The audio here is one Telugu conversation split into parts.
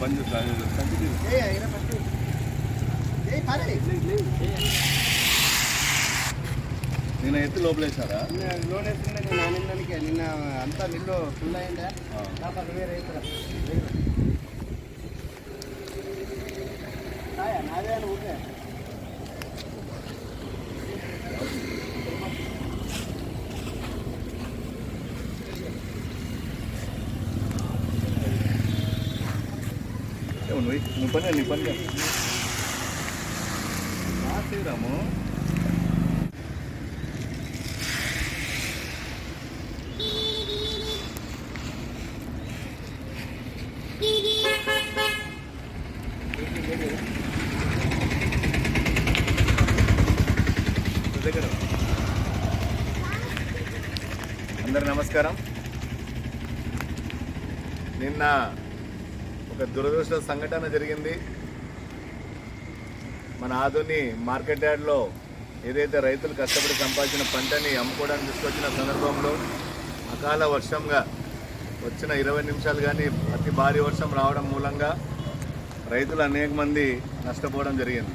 బంద్ నేను ఎత్తి లోపలేసారా లోన్ వేస్తుండే నేను ఆనందానికి నిన్న అంతా నిల్లు ఫుల్ అయిందా కాకపోతే వేరే ఇతర నాదే అని ఊరికే నువ్వు పని నీ పని శ్రీరాము దగ్గర అందరు నమస్కారం. నిన్న ఒక దురదృష్ట సంఘటన జరిగింది. మన ఆధుని మార్కెట్ యార్డ్లో ఏదైతే రైతులు కష్టపడి సంపాదించిన పంటని అమ్ముకోవడానికి తీసుకొచ్చిన సందర్భంలో అకాల వర్షంగా వచ్చిన ఇరవై నిమిషాలు కానీ అతి భారీ వర్షం రావడం మూలంగా రైతులు అనేక మంది నష్టపోవడం జరిగింది.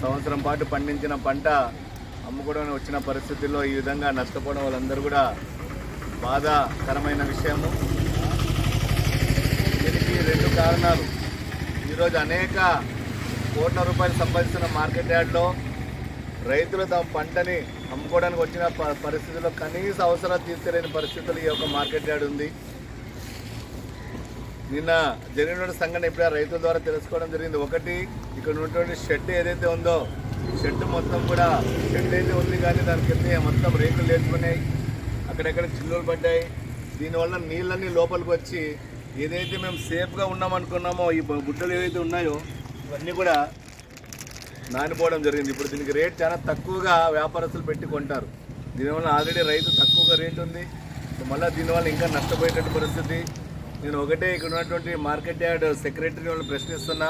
సంవత్సరం పాటు పండించిన పంట అమ్ముకోవడానికి వచ్చిన పరిస్థితుల్లో ఈ విధంగా నష్టపోవడం వాళ్ళందరూ కూడా బాధాకరమైన విషయము. దీనికి రెండు కారణాలు. ఈరోజు అనేక కోట్ల రూపాయలు సంపాదిస్తున్న మార్కెట్ యార్డ్లో రైతులు తమ పంటని అమ్ముకోవడానికి వచ్చిన ప- పరిస్థితుల్లో కనీస అవసరాలు తీర్చలేని పరిస్థితులు ఈ యొక్క మార్కెట్ యార్డ్ ఉంది. నిన్న జరిగిన సంఘటన ఎప్పుడైనా రైతుల ద్వారా తెలుసుకోవడం జరిగింది. ఒకటి ఇక్కడ ఉన్నటువంటి షెడ్ ఏదైతే ఉందో షెడ్ మొత్తం కూడా షెడ్ అయితే ఉంది కానీ దాని కింద మొత్తం రేకులు లేచుకున్నాయి అక్కడెక్కడ చిల్లులు పడ్డాయి. దీనివల్ల నీళ్ళన్నీ లోపలికి వచ్చి ఏదైతే మేము సేఫ్గా ఉన్నామనుకున్నామో ఈ బుట్టలు ఏవైతే ఉన్నాయో ఇవన్నీ కూడా నానిపోవడం జరిగింది. ఇప్పుడు దీనికి రేట్ చాలా తక్కువగా వ్యాపారస్తులు పెట్టి కొంటారు. దీనివల్ల ఆల్రెడీ రైతు తక్కువగా రేట్ ఉంది. మళ్ళీ దీనివల్ల ఇంకా నష్టపోయేటట్టు పరిస్థితి. నేను ఒకటే ఇక్కడ ఉన్నటువంటి మార్కెట్ యార్డ్ సెక్రటరీ వాళ్ళని ప్రశ్నిస్తున్నా.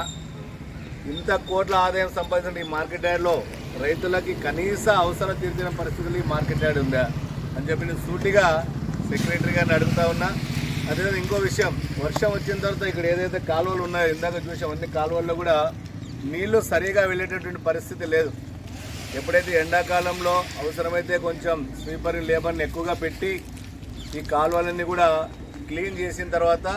ఇంత కోట్ల ఆదాయం సంపాదించిన ఈ మార్కెట్ యార్డ్లో రైతులకి కనీస అవసరం తీర్చిన పరిస్థితులు ఈ మార్కెట్ యార్డ్ ఉందా అని చెప్పి నేను సూటిగా సెక్రటరీ గారిని అడుగుతా ఉన్నా. అదేవిధంగా ఇంకో విషయం. వర్షం వచ్చిన తర్వాత ఇక్కడ ఏదైతే కాలువలు ఉన్నాయో ఇందాక చూసాం అన్ని కాలువల్లో కూడా నీళ్ళు సరిగా వెళ్ళేటటువంటి పరిస్థితి లేదు. ఎప్పుడైతే ఎండాకాలంలో అవసరమైతే కొంచెం స్వీపర్ లేబర్ని ఎక్కువగా పెట్టి ఈ కాలువలన్నీ కూడా క్లీన్ చేసిన తర్వాత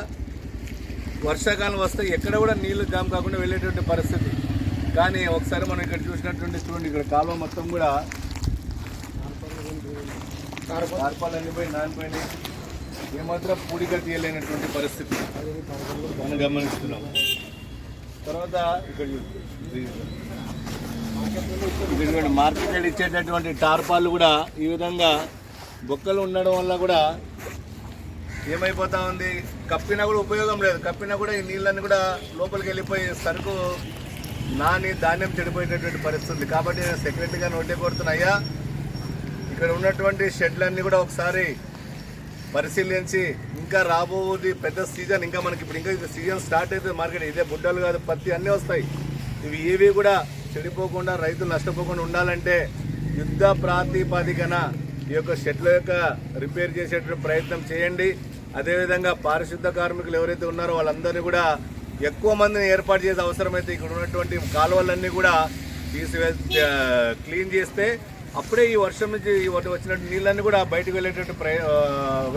వర్షాకాలం వస్తే ఎక్కడ కూడా నీళ్ళు జామ్ కాకుండా వెళ్ళేటువంటి పరిస్థితి. కానీ ఒకసారి మనం ఇక్కడ చూసినటువంటి చూడండి ఇక్కడ కాలువ మొత్తం కూడా తార్పాలు అన్నిపోయి నానిపోయినాయి. ఏమాత్రం పూడిక తీయలేనటువంటి పరిస్థితి. మనం గమనిస్తున్నాం. తర్వాత ఇక్కడ చూ- ఇది- మార్కెట్ ఇచ్చేటటువంటి టార్పాలు కూడా ఈ విధంగా బొక్కలు ఉండడం వల్ల కూడా ఏమైపోతా ఉంది? కప్పినా కూడా ఉపయోగం లేదు. కప్పినా కూడా ఈ నీళ్ళన్నీ కూడా లోపలికి వెళ్ళిపోయి సరుకు నాని ధాన్యం చెడిపోయేటటువంటి పరిస్థితి. ఉంది కాబట్టి నేను సెక్రటరీగా నోటే కొడుతున్నా ఇక్కడ ఉన్నటువంటి షెడ్లన్నీ కూడా ఒకసారి పరిశీలించి ఇంకా రాబోది పెద్ద సీజన్. ఇంకా మనకి ఇప్పుడు ఇంకా సీజన్ స్టార్ట్ అవుతుంది మార్కెట్ ఇదే బుడ్డలు కాదు పత్తి అన్నీ వస్తాయి. ఇవి ఏవి కూడా చెడిపోకుండా రైతులు నష్టపోకుండా ఉండాలంటే యుద్ధ ప్రాతిపదికన ఈ యొక్క షెడ్ల యొక్క రిపేర్ చేసేటువంటి ప్రయత్నం చేయండి. అదేవిధంగా పారిశుద్ధ కార్మికులు ఎవరైతే ఉన్నారో వాళ్ళందరినీ కూడా ఎక్కువ మందిని ఏర్పాటు చేసే అవసరమైతే ఇక్కడ ఉన్నటువంటి కాలువలన్నీ కూడా తీసివే క్లీన్ చేస్తే అప్పుడే ఈ వర్షం నుంచి ఈ వచ్చినట్టు నీళ్ళన్నీ కూడా బయటకు వెళ్ళేటట్టు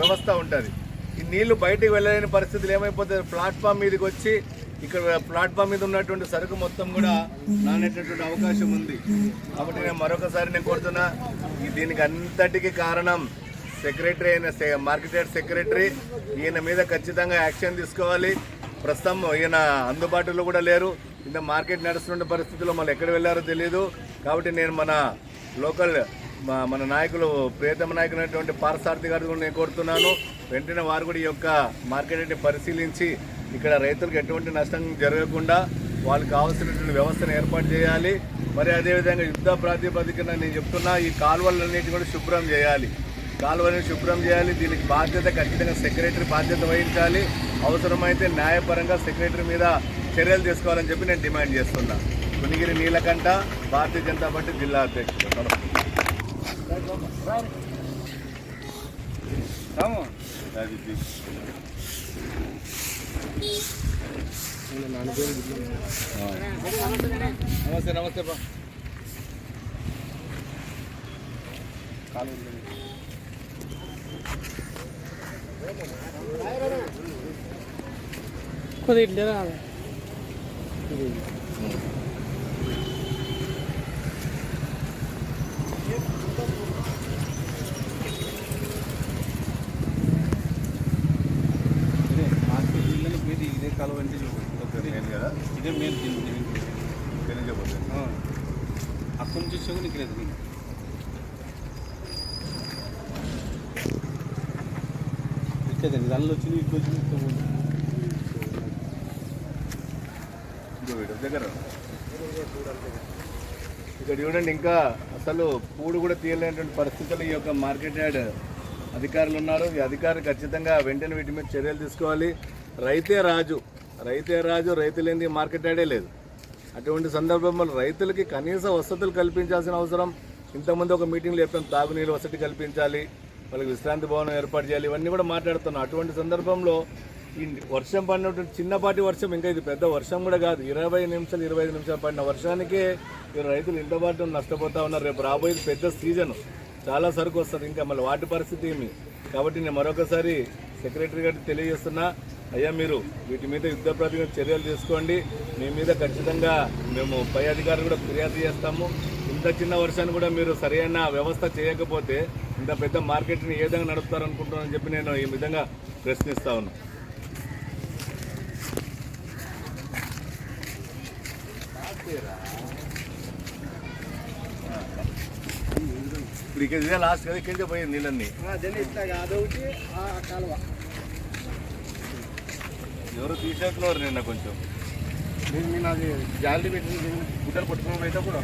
వ్యవస్థ ఉంటుంది. ఈ నీళ్ళు బయటకు వెళ్ళలేని పరిస్థితులు ఏమైపోతుంది ప్లాట్ఫామ్ మీదకి వచ్చి ఇక్కడ ప్లాట్ఫామ్ మీద ఉన్నటువంటి సరుకు మొత్తం కూడా నానేటటువంటి అవకాశం ఉంది. కాబట్టి నేను మరొకసారి నేను కోరుతున్నా దీనికి అంతటికి కారణం సెక్రటరీ అయిన మార్కెటర్ మార్కెట్ సెక్రటరీ. ఈయన మీద ఖచ్చితంగా యాక్షన్ తీసుకోవాలి. ప్రస్తుతం ఈయన అందుబాటులో కూడా లేరు. ఇంత మార్కెట్ నడుస్తున్న పరిస్థితుల్లో మళ్ళీ ఎక్కడ వెళ్ళారో తెలియదు కాబట్టి నేను మన లోకల్ మా- మన నాయకులు ప్రియతమ నాయకులైనటువంటి పారసారథి గారు కూడా నేను కోరుతున్నాను. వెంటనే వారు కూడా ఈ యొక్క మార్కెట్ని పరిశీలించి ఇక్కడ రైతులకు ఎటువంటి నష్టం జరగకుండా వాళ్ళకి కావాల్సినటువంటి వ్యవస్థను ఏర్పాటు చేయాలి. మరి అదేవిధంగా యుద్ధ ప్రాతిపదికన నేను చెప్తున్నా ఈ కాలువలన్నిటి కూడా శుభ్రం చేయాలి. కాలువలను శుభ్రం చేయాలి. దీనికి బాధ్యత ఖచ్చితంగా సెక్రటరీ బాధ్యత వహించాలి. అవసరమైతే న్యాయపరంగా సెక్రటరీ మీద చర్యలు తీసుకోవాలని చెప్పి నేను డిమాండ్ చేస్తున్నాను పునిగిరి నీలకంఠ భారతీయ జనతా పార్టీ జిల్లా అధ్యక్షుడు. నమస్తే నమస్తే బా కొద్దిగా ఇట్లే రాదు ఇదే కాలువ అంటే నేను కదా ఇదే మెయిన్ తెలియజేయబోతుంది అక్కడి నుంచి వచ్చే కూడా ఇక్కడ దానిలో వచ్చింది ఇటు వచ్చింది ఇంకో దగ్గర ఇక్కడ చూడండి ఇంకా అసలు పూడు కూడా తీయలేనటువంటి పరిస్థితులు ఈ యొక్క మార్కెట్ యార్డ్ అధికారులు ఉన్నారు. ఈ అధికారులు ఖచ్చితంగా వెంటనే వీటి మీద చర్యలు తీసుకోవాలి. రైతే రాజు రైతే రాజు రైతు లేనిది మార్కెట్ యార్డే లేదు. అటువంటి సందర్భంలో రైతులకి కనీస వసతులు కల్పించాల్సిన అవసరం. ఇంతకుముందు ఒక మీటింగ్లో చెప్పాం తాగునీరు వసతి కల్పించాలి వాళ్ళకి విశ్రాంతి భవనం ఏర్పాటు చేయాలి ఇవన్నీ కూడా మాట్లాడుతున్నాం. అటువంటి సందర్భంలో ఈ వర్షం పడినటువంటి చిన్నపాటి వర్షం ఇంకా ఇది పెద్ద వర్షం కూడా కాదు ఇరవై నిమిషాలు ఇరవై ఐదు నిమిషాలు పడిన వర్షానికే రైతులు ఇంతపాటు నష్టపోతూ ఉన్నారు. రేపు రాబోయేది పెద్ద సీజన్ చాలా సరుకు వస్తుంది ఇంకా మళ్ళీ వాటి పరిస్థితి ఏమి? కాబట్టి నేను మరొకసారి సెక్రటరీ గారికి తెలియజేస్తున్నా అయ్యా మీరు వీటి మీద యుద్ధ ప్రాతిపదికన చర్యలు తీసుకోండి. మీ మీద ఖచ్చితంగా మేము పై అధికారులు కూడా ఫిర్యాదు చేస్తాము. ఇంత చిన్న వర్షాన్ని కూడా మీరు సరైన వ్యవస్థ చేయకపోతే ఇంత పెద్ద మార్కెట్ని ఏ విధంగా నడుపుతారనుకుంటున్నారని చెప్పి నేను ఈ విధంగా ప్రశ్నిస్తా ఉన్నాను. ఇప్పుడు ఇక్కడ లాస్ట్ కదా ఇక్కడికే పోయింది నీళ్ళన్నీ? ఇట్లా అదొకటి ఆ కాలువ. ఎవరు తీసేస్తున్నారు నిన్న కొంచెం? నేను నేను అది జాలరీ పెట్టి గుడ్డలు పట్టుకుని అయితే కూడా.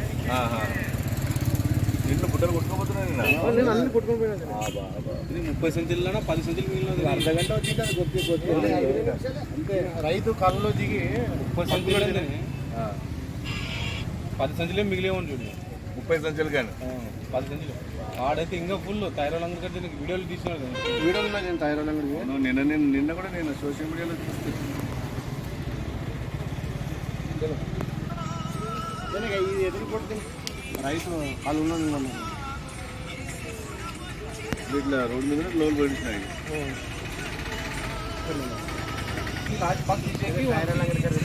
నిన్ను బుట్టలు కొట్టుకోబోతున్నాయి నిన్న? నేను అన్ని కొట్టుకుని పోయినా ఆ, బా, బా. ఇది ముప్పై సెంచుల్లో పది సెంచులు మిగిలిన అర్ధ గంట వచ్చింది అంతే రైతు కళ్ళలో దిగి ముప్పై సెంచులు ఆ, పది సంచులే మిగిలే ఉంటుంది ముప్పై సంచులు కానీ. పది సంచులు. ఆడైతే ఇంకా ఫుల్ థైరాయిడ్ అందరికీ దీనికి వీడియోలు తీసినాడు వీడియోలు ఉన్నాయి నేను థైరాయిడ్ అవును, నిన్న నిన్న నిన్న కూడా నేను సోషల్ మీడియాలో చూస్తే. ఇది ఎదురు కొడుతుంది రైతు వాళ్ళు ఉన్నాను ఇట్లా రోడ్డు మీద లోన్ పడిస్తున్నాయి దీన్ని నిలబడేవన్నీ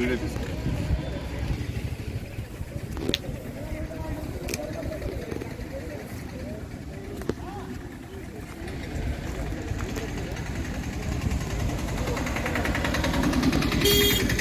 öyle biz. Beep.